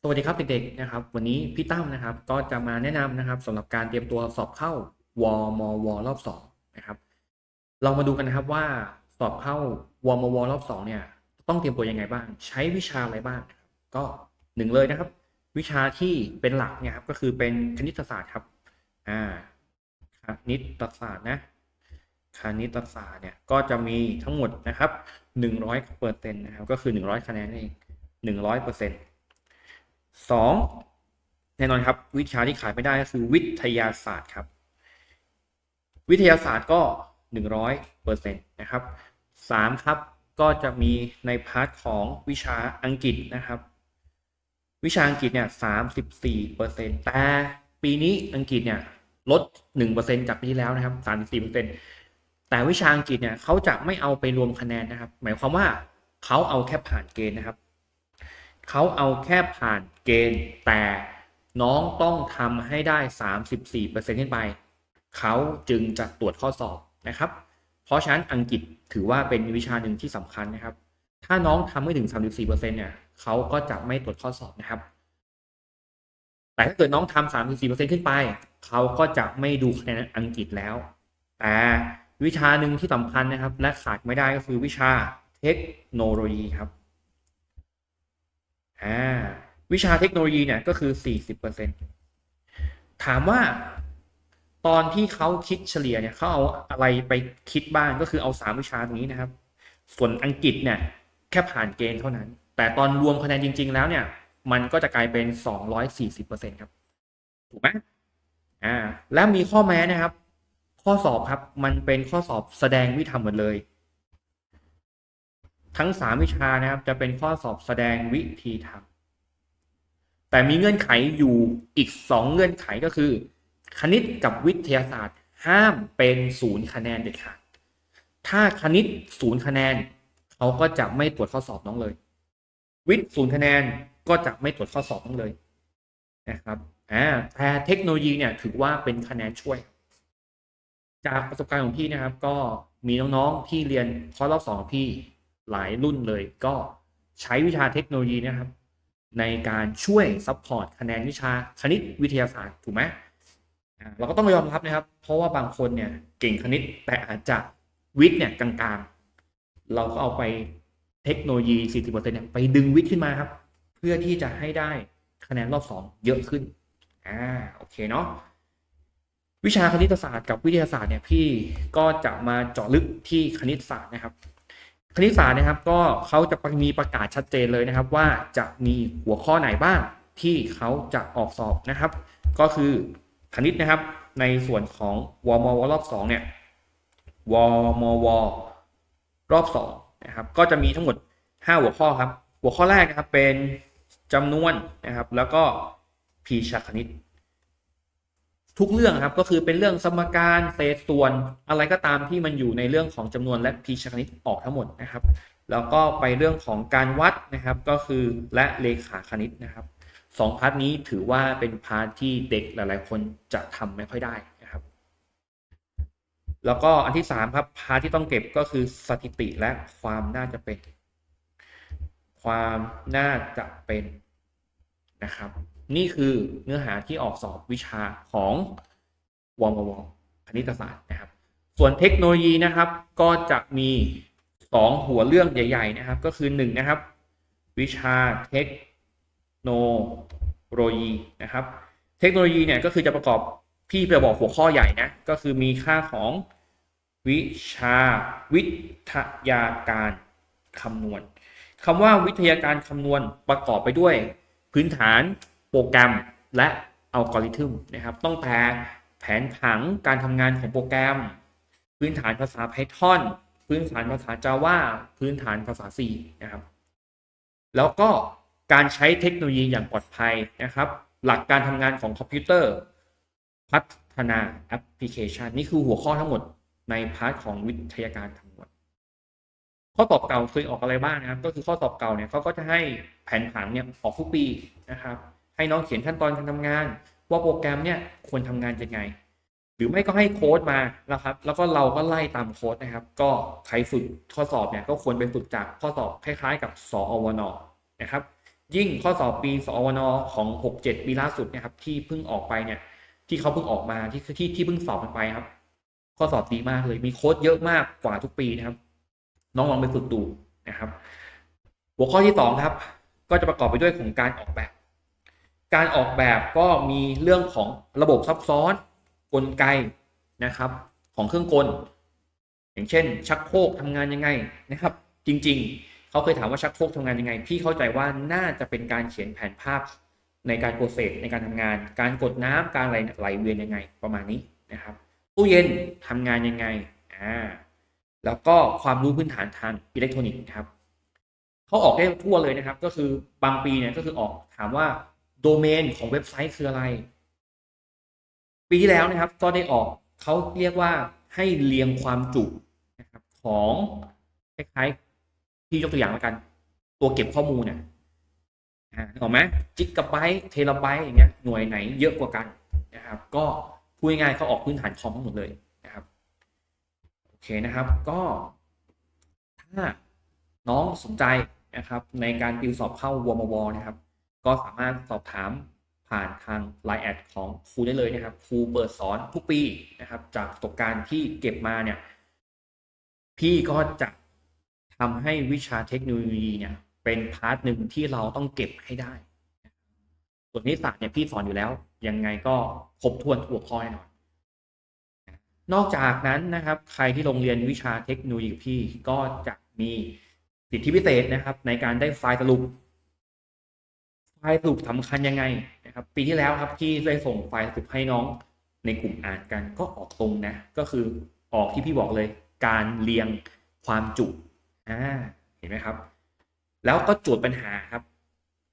สวัสดีครับเด็กๆนะครับ วันนี้พี่ตั้มนะครับ ก็จะมาแนะนำนะครับสำหรับการเตรียมตัวสอบเข้าวมวรอบสองนะครับเรามาดูกันนะครับว่าสอบเข้าวมวรอบสองเนี่ย ต้องเตรียมตัวยังไงบ้าง ใช้วิชาอะไรบ้าง ก็หนึ่งเลยนะครับ วิชาที่เป็นหลักเนี่ยครับก็คือเป็นคณิตศาสตร์ครับอ่าคณิตศาสตร์นะคณิตศาสตร์เนี่ยก็จะมีทั้งหมดนะครับหนึ่งร้อยเปอร์เซ็นต์นะครับก็คือหนึ่งร้อยคะแนนนั่เองหนึ่งร้อยเปอร์เซ็นต์ สองแน่นอนครับ วิชาที่ขายไม่ได้ก็คือวิทยาศาสตร์ครับ วิทยาศาสตร์ก็หนึ่งร้อยเปอร์เซ็นต์นะครับสามครับก็จะมีในพาร์ทของวิชาอังกฤษนะครับ วิชาอังกฤษเนี่ยสามสิบสี่เปอร์เซ็นต์แต่ปีนี้อังกฤษเนี่ยลดหนึ่งเปอร์เซ็นต์จากปีที่แล้วนะครับสามสิบเปอร์เซ็นต์แต่วิชาอังกฤษเนี่ยเขาจะไม่เอาไปรวมคะแนนนะครับ หมายความว่าเขาเอาแค่ผ่านเกณฑ์นะครับ เขาเอาแค่ผ่านเกณฑ์ แต่น้องต้องทำให้ได้ 34%ขึ้นไป เขาจึงจะตรวจข้อสอบนะครับ เพราะฉะนั้นอังกฤษถือว่าเป็นวิชาหนึ่งที่สำคัญนะครับ ถ้าน้องทำไม่ถึง 34%เนี่ยเขาก็จะไม่ตรวจข้อสอบนะครับ แต่ถ้าเกิดน้องทำ34%ขึ้นไป เขาก็จะไม่ดูคะแนนอังกฤษแล้ว แต่วิชาหนึ่งที่สำคัญนะครับ และขาดไม่ได้ก็คือวิชาเทคโนโลยีครับ อ่าวิชาเทคโนโลยีเนี่ยก็คือ 40%ถามว่าตอนที่เขาคิดเฉลี่ยเนี่ยเขาเอาอะไรไปคิดบ้างก็คือเอา 3 วิชาตรงนี้นะครับ ส่วนอังกฤษเนี่ยแค่ผ่านเกณฑ์เท่านั้น แต่ตอนรวมคะแนนจริง ๆ แล้วเนี่ย มันก็จะกลายเป็น 240%ครับ ถูกไหมอ่าและมีข้อแม้นะครับ ข้อสอบครับมันเป็นข้อสอบแสดงวิธรรมหมดเลย ทั้งสามวิชานะครับจะเป็นข้อสอบแสดงวิธีทำแต่มีเงื่อนไขอยู่อีกสองเงื่อนไขก็คือ คณิตกับวิทยาศาสตร์ ห้ามเป็นศูนย์คะแนนเด็ดขาดถ้าคณิตศูนย์คะแนนเขาก็จะไม่ตรวจข้อสอบน้องเลย วิทย์ศูนย์คะแนนก็จะไม่ตรวจข้อสอบน้องเลยนะครับอ่าแต่เทคโนโลยีเนี่ยถือว่าเป็นคะแนนช่วย จากประสบการณ์ของพี่นะครับ ก็มีน้องๆที่เรียนคอร์สรอบสองของพี่ หลายรุ่นเลยก็ใช้วิชาเทคโนโลยีนะครับ ในการช่วยซัพพอร์ตคะแนนวิชาคณิตวิทยาศาสตร์ถูกไหมเราก็ต้องยอมรับนะครับ เพราะว่าบางคนเนี่ยเก่งคณิตแต่อาจจะวิทย์เนี่ยกลางๆ เราก็เอาไปเทคโนโลยี 40%เนี่ยไปดึงวิทย์ขึ้นมาครับ เพื่อที่จะให้ได้คะแนนรอบ 2 เยอะขึ้นอ่าโอเคเนาะวิชาคณิตศาสตร์กับวิทยาศาสตร์เนี่ยพี่ก็จะมาเจาะลึกที่คณิตศาสตร์นะครับ คณิตศาสตร์นะครับก็เขาจะมีประกาศชัดเจนเลยนะครับ ว่าจะมีหัวข้อไหนบ้างที่เขาจะออกสอบนะครับ ก็คือคณิตนะครับในส่วนของวมวรอบ2เนี่ยวมวรอบ2นะครับก็จะมีทั้งหมด 5 หัวข้อครับ หัวข้อแรกนะครับเป็นจำนวนนะครับ แล้วก็พีชคณิต ทุกเรื่องครับก็คือเป็นเรื่องสมการเศษส่วนอะไรก็ตามที่มันอยู่ในเรื่องของจำนวนและพีชคณิตออกทั้งหมดนะครับ แล้วก็ไปเรื่องของการวัดนะครับก็คือและเลขาคณิตนะครับสองพาร์ทนี้ถือว่าเป็นพาร์ทที่เด็กหลาย ๆ คนจะทำไม่ค่อยได้นะครับ แล้วก็อันที่สามครับพาร์ทที่ต้องเก็บก็คือสถิติและความน่าจะเป็น ความน่าจะเป็นนะครับ นี่คือเนื้อหาที่ออกสอบวิชาของวมวคณิตศาสตร์นะครับ ส่วนเทคโนโลยีนะครับก็จะมี 2 หัวเรื่องใหญ่ ๆ นะครับ ก็คือ 1 นะครับ วิชาเทคโนโลยีนะครับ เทคโนโลยีเนี่ยก็คือจะประกอบพี่จะบอกหัวข้อใหญ่นะก็คือมีค่าของวิชาวิทยาการคำนวณคำว่าวิทยาการคำนวณประกอบไปด้วย พื้นฐาน รแกรมและอัลกอริทึมนะครับต้องแต่แผนผังการทำงานของโปรแกรม พื้นฐานภาษา Python พื้นฐานภาษา Java พื้นฐานภาษา C นะครับ แล้วก็การใช้เทคโนโลยีอย่างปลอดภัยนะครับ หลักการทำงานของคอมพิวเตอร์ พัฒนาแอปพลิเคชัน นี่คือหัวข้อทั้งหมดในพาร์ทของวิทยาการทั้งหมด ข้อสอบเก่าเคยออกอะไรบ้างนะครับ ก็คือข้อสอบเก่าเนี่ยเขาก็จะให้แผนผังเนี่ยออกทุกปีนะครับ ให้น้องเขียนขั้นตอนการทำงาน ว่าโปรแกรมเนี่ยควรทำงานยังไง หรือไม่ก็ให้โค้ดมานะครับ แล้วก็เราก็ไล่ตามโค้ดนะครับ ก็ใครฝึกข้อสอบเนี่ยก็ควรไปฝึกจากข้อสอบคล้ายๆ กับสอวนนะครับ ยิ่งข้อสอบปีสอวนของ 67 ปีล่าสุดนะครับที่เพิ่งออกไปเนี่ยที่เขาเพิ่งออกมาที่ที่ที่เพิ่งสอบกันไปครับ ข้อสอบดีมากเลยมีโค้ดเยอะมากกว่าทุกปีนะครับ น้องลองไปฝึกดูนะครับ หัวข้อที่สองครับ ก็จะประกอบไปด้วยของการออกแบบ การออกแบบก็มีเรื่องของระบบซับซ้อนกลไกนะครับ ของเครื่องกล อย่างเช่น ชักโครกทำงานยังไงนะครับ จริงๆ เขาเคยถามว่าชักโครกทำงานยังไง พี่เข้าใจว่าน่าจะเป็นการเขียนแผนภาพในการโปรเซสในการทำงาน การกดน้ำการไหลไหลเวียนยังไงประมาณนี้นะครับตู้เย็นทำงานยังไงอ่าแล้วก็ความรู้พื้นฐานทางอิเล็กทรอนิกส์ครับเขาออกได้ทั่วเลยนะครับ ก็คือบางปีเนี่ยก็คือออกถามว่า โดเมนของเว็บไซต์คืออะไร ปีที่แล้วนะครับก็ได้ออกเขาเรียกว่าให้เรียงความจุนะครับของคล้ายๆที่ยกตัวอย่างแล้วกัน ตัวเก็บข้อมูลเนี่ยนึกออกไหมจิกะไบต์เทราไบต์อย่างเงี้ยหน่วยไหนเยอะกว่ากันนะครับ ก็พูดง่ายๆเขาออกพื้นฐานคอมทั้งหมดเลยนะครับโอเคนะครับก็ถ้าน้องสนใจนะครับในการติวสอบเข้าวมวนะครับ ก็สามารถสอบถามผ่านทาง Line แอดของครูได้เลยนะครับครูเปิดสอนทุกปีนะครับ จากประสบการณ์ที่เก็บมาเนี่ย พี่ก็จะทำให้วิชาเทคโนโลยีเนี่ย เป็นพาร์ทหนึ่งที่เราต้องเก็บให้ได้ ส่วนนิสสัตเนี่ยพี่สอนอยู่แล้ว ยังไงก็ครบถ้วนทุกหัวข้อแน่นอนนอกจากนั้นนะครับ ใครที่ลงเรียนวิชาเทคโนโลยีพี่ก็จะมีสิทธิพิเศษนะครับ ในการได้ไฟล์สรุป ฟล์สรุปสำคัญยังไงนะครับ ปีที่แล้วครับที่ได้ส่งไฟล์สรุปให้น้องในกลุ่มอ่านกันก็ออกตรงนะ ก็คือออกที่พี่บอกเลย การเรียงความจุอ่าเห็นไหมครับ แล้วก็โจทย์ปัญหาครับ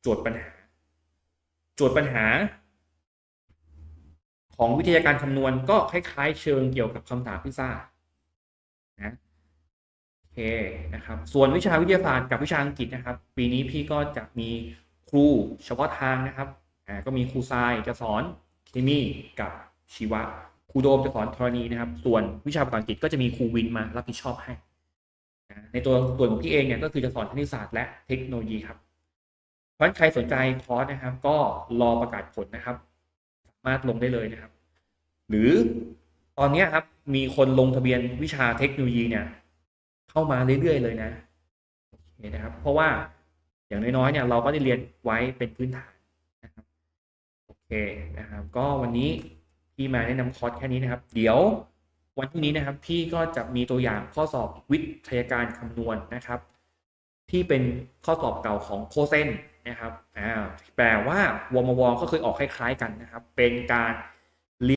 โจทย์ปัญหา โจทย์ปัญหา ของวิทยาการคำนวณก็คล้ายๆ เชิงเกี่ยวกับคำถามพิซซ่านะโอเคนะครับ ส่วนวิชาวิทยาศาสตร์กับวิชาอังกฤษนะครับ ปีนี้พี่ก็จะมี ครูเฉพาะทางนะครับอ่าก็มีครูทรายจะสอนเคมีกับชีวะครูโดมจะสอนธรณีนะครับ ส่วนวิชาภาษาอังกฤษก็จะมีครูวินมารับผิดชอบให้ ในตัวส่วนของพี่เองเนี่ยก็คือจะสอนคณิตศาสตร์และเทคโนโลยีครับเพราะฉะนั้นใครสนใจคอร์สนะครับ ก็รอประกาศผลนะครับ สามารถลงได้เลยนะครับ หรือตอนนี้ครับมีคนลงทะเบียนวิชาเทคโนโลยีเนี่ย เข้ามาเรื่อยๆเลยนะโอเคนะครับ เพราะว่า อย่างน้อยๆเนี่ยเราก็ได้เรียนไว้เป็นพื้นฐานนะครับโอเคนะครับ ก็วันนี้พี่มาแนะนำคอร์สแค่นี้นะครับ เดี๋ยววันพรุ่งนี้นะครับพี่ก็จะมีตัวอย่างข้อสอบวิทยาการคำนวณนะครับ ที่เป็นข้อสอบเก่าของโคเซนนะครับอ่าแปลว่าวมวก็เคยออกคล้าย ๆ กันนะครับ เป็นการ